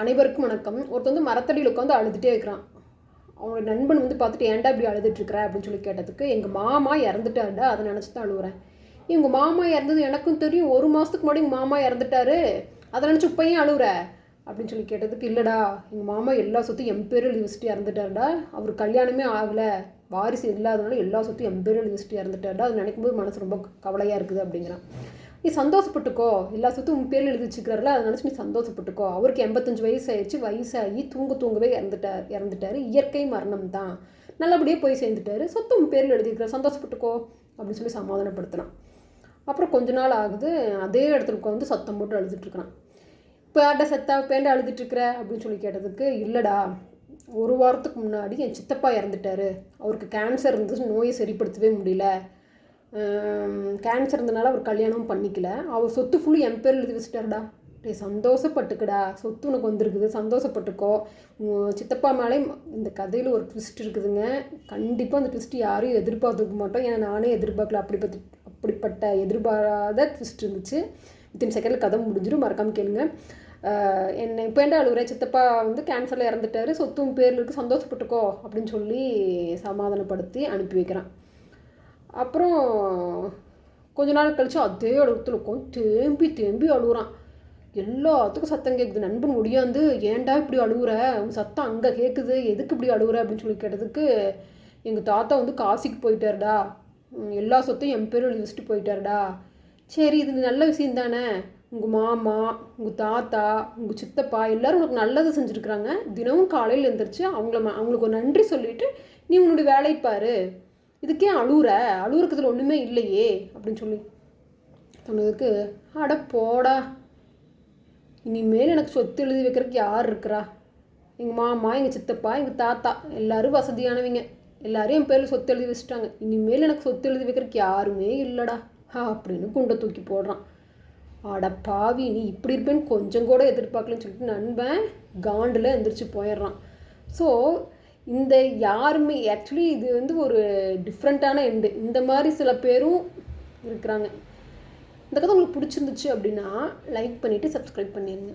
அனைவருக்கும் வணக்கம். ஒருத்தன் வந்து மரத்தடியில் உட்காந்து அழுதுகிட்டே இருக்கிறான். அவனோட நண்பன் வந்து பார்த்துட்டு ஏன்டா இப்படி அழுதுட்டுருக்குற? அப்படின்னு சொல்லி கேட்டதுக்கு எங்கள் மாமா இறந்துட்டாருடா அதை நினச்சி தான் அழுகுறேன் எங்கள் மாமா இறந்தது எனக்கும் தெரியும். ஒரு மாதத்துக்கு முன்னாடி எங்கள் மாமா இறந்துட்டாரு. அதை நினச்சி இப்பையும் அழுகுற அப்படின்னு சொல்லி கேட்டதுக்கு இல்லைடா எங்கள் மாமா எல்லா சொத்தும் என் யூனிவர்சிட்டி இறந்துட்டாருடா. அவர் கல்யாணமே ஆகலை. வாரிசு இல்லாதனால எல்லா சொத்தும் என் யூனிவர்சிட்டி இறந்துட்டாருடா. அது நினைக்கும்போது மனசு ரொம்ப கவலையாக இருக்குது அப்படிங்கிறான். நீ சந்தோஷப்பட்டுக்கோ. எல்லா சொத்தும் உன் பேரில் எழுதி வச்சுக்கிறாரில்ல அதை நினச்சி நீ சந்தோஷப்பட்டுக்கோ. அவருக்கு எண்பத்தஞ்சு வயசு ஆயிடுச்சு வயசாகி தூங்க தூங்கவே இறந்துட்டார் இறந்துட்டாரு. இயற்கை மரணம் தான். நல்லபடியாக போய் சேர்ந்துட்டாரு. சொத்து உன் பேரில் எழுதிக்கிறார் சந்தோஷப்பட்டுக்கோ அப்படின்னு சொல்லி சமாதானப்படுத்தினான் அப்புறம் கொஞ்ச நாள் ஆகுது அதே இடத்துல உட்காந்து சத்தம் போட்டு அழுதுட்டுருக்குறான் இப்போ யார்ட்ட செத்தா? பேண்டா அழுதுட்டுருக்குற அப்படின்னு சொல்லி கேட்டதுக்கு இல்லைடா. ஒரு வாரத்துக்கு முன்னாடி என் சித்தப்பா இறந்துட்டாரு. அவருக்கு கேன்சர் இருந்துச்சு நோயை சரிப்படுத்தவே முடியல. கேன்சர் இருந்தனால அவர் கல்யாணமும் பண்ணிக்கல. அவர் சொத்து ஃபுல்லு என் பேர் எழுதி வச்சுட்டாருடா. டே சந்தோஷப்பட்டுக்கடா. சொத்து உனக்கு வந்திருக்குது சந்தோஷப்பட்டுக்கோ. சித்தப்பா மேலே இந்த கதையில் ஒரு ட்விஸ்ட் இருக்குதுங்க. கண்டிப்பாக அந்த ட்விஸ்ட் யாரும் எதிர்பார்த்துக்க மாட்டோம். ஏன்னா நானே எதிர்பார்க்கல. அப்படிப்பட்ட அப்படிப்பட்ட எதிர்பாராத ட்விஸ்ட் இருந்துச்சு. வித்தின் செகண்டில் கதை முடிஞ்சிடும். மறக்காமல் கேளுங்க. என்னை இப்போ என்ன அழுகுற சித்தப்பா வந்து கேன்சரில் இறந்துட்டாரு. சொத்தும் பேரில் இருக்குது சந்தோஷப்பட்டுக்கோ அப்படின்னு சொல்லி சமாதானப்படுத்தி அனுப்பி வைக்கிறான். அப்புறம் கொஞ்ச நாள் கழிச்சு அதே இடத்துல உட்காந்து தேம்பி தேம்பி அழுகுறான் எல்லாத்துக்கும் சத்தம் கேட்குது நண்பன் முடியாந்து ஏன்டா இப்படி அழுகுற உன் சத்தம் அங்கே கேட்குது எதுக்கு இப்படி அழுகுற அப்படின்னு சொல்லி கேட்டதுக்கு எங்கள் தாத்தா வந்து காசிக்கு போயிட்டாருடா. எல்லா சொத்தையும் என் பேர் எழுதி வச்சுட்டு போயிட்டாருடா. சரி இது நல்ல விஷயம் தானே. உங்கள் மாமா உங்கள் தாத்தா உங்கள் சித்தப்பா எல்லாரும் உனக்கு நல்லது செஞ்சுருக்குறாங்க. தினமும் காலையில் எழுந்திரிச்சு அவங்கள ம- அவங்களுக்கு ஒரு நன்றி சொல்லிவிட்டு நீ உன்னுடைய வேலையை பாரு. இதுக்கே அழுகுற அழுகுறதுல ஒன்றுமே இல்லையே அப்படின்னு சொல்லி சொன்னதுக்கு அட போடா. இனிமேல் எனக்கு சொத்து எழுதி வைக்கிறதுக்கு யார் இருக்கிறா? எங்கள் மாமா எங்கள் சித்தப்பா எங்கள் தாத்தா எல்லோரும் வசதியானவங்க. எல்லோரும் என் பேரில் சொத்து எழுதி வச்சுட்டாங்க. இனிமேல் எனக்கு சொத்து எழுதி வைக்கிறதுக்கு யாருமே இல்லைடா அப்படின்னு குண்டை தூக்கி போடுறான். அட பாவி நீ இப்படி இருப்பேன்னு கொஞ்சம் கூட எதிர்பார்க்கலன்னு சொல்லிட்டு நண்பன் காண்டில் எந்திரிச்சு போயிடுறான். ஸோ இந்த யாருமே ஆக்சுவலி இது வந்து ஒரு டிஃப்ரெண்ட்டான எண்டு இந்த மாதிரி சில பேரும் இருக்கிறாங்க. இந்த கதை உங்களுக்கு பிடிச்சிருந்துச்சு அப்படின்னா லைக் பண்ணிவிட்டு சப்ஸ்கிரைப் பண்ணிடுங்க